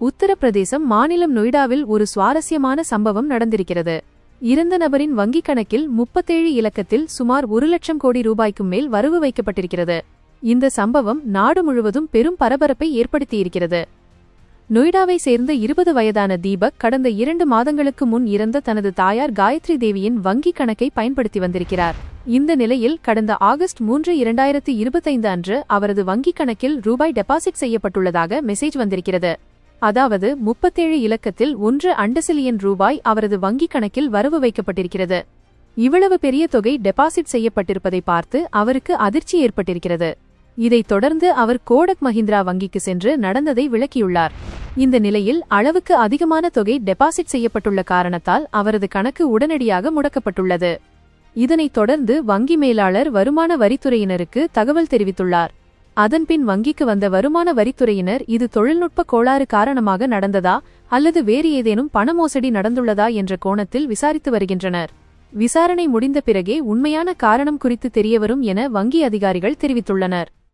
உத்தரப்பிரதேசம் மாநிலம் நொய்டாவில் ஒரு சுவாரஸ்யமான சம்பவம் நடந்திருக்கிறது. இறந்த நபரின் வங்கிக் கணக்கில் முப்பத்தேழு இலக்கத்தில் சுமார் ஒரு லட்சம் கோடி ரூபாய்க்கும் மேல் வரவு வைக்கப்பட்டிருக்கிறது. இந்த சம்பவம் நாடு முழுவதும் பெரும் பரபரப்பை ஏற்படுத்தியிருக்கிறது. நொய்டாவை சேர்ந்த இருபது வயதான தீபக் கடந்த இரண்டு மாதங்களுக்கு முன் இறந்த தனது தாயார் காயத்ரி தேவியின் வங்கிக் கணக்கை பயன்படுத்தி வந்திருக்கிறார். இந்த நிலையில் கடந்த ஆகஸ்ட் மூன்று இரண்டாயிரத்து இருபத்தைந்து அன்று அவரது வங்கிக் கணக்கில் ரூபாய் டெபாசிட் செய்யப்பட்டுள்ளதாக மெசேஜ் வந்திருக்கிறது. அதாவது முப்பத்தேழு இலக்கத்தில் ஒன்று அண்டசிலியன் ரூபாய் அவரது வங்கிக் கணக்கில் வரவு வைக்கப்பட்டிருக்கிறது. இவ்வளவு பெரிய தொகை டெபாசிட் செய்யப்பட்டிருப்பதை பார்த்து அவருக்கு அதிர்ச்சி ஏற்பட்டிருக்கிறது. இதைத் தொடர்ந்து அவர் கோடக் மஹிந்திரா வங்கிக்கு சென்று நடந்ததை விளக்கியுள்ளார். இந்த நிலையில் அளவுக்கு அதிகமான தொகை டெபாசிட் செய்யப்பட்டுள்ள காரணத்தால் அவரது கணக்கு உடனடியாக முடக்கப்பட்டுள்ளது. இதனைத் தொடர்ந்து வங்கி மேலாளர் வருமான வரித்துறையினருக்கு தகவல் தெரிவித்துள்ளார். அதன்பின் வங்கிக்கு வந்த வருமான வரித்துறையினர் இது தொழில்நுட்ப கோளாறு காரணமாக நடந்ததா? அல்லது வேறு ஏதேனும் பண மோசடி நடந்துள்ளதா? என்ற கோணத்தில் விசாரித்து வருகின்றனர். விசாரணை முடிந்த பிறகே உண்மையான காரணம் குறித்து தெரியவரும் என வங்கி அதிகாரிகள் தெரிவித்துள்ளனர்.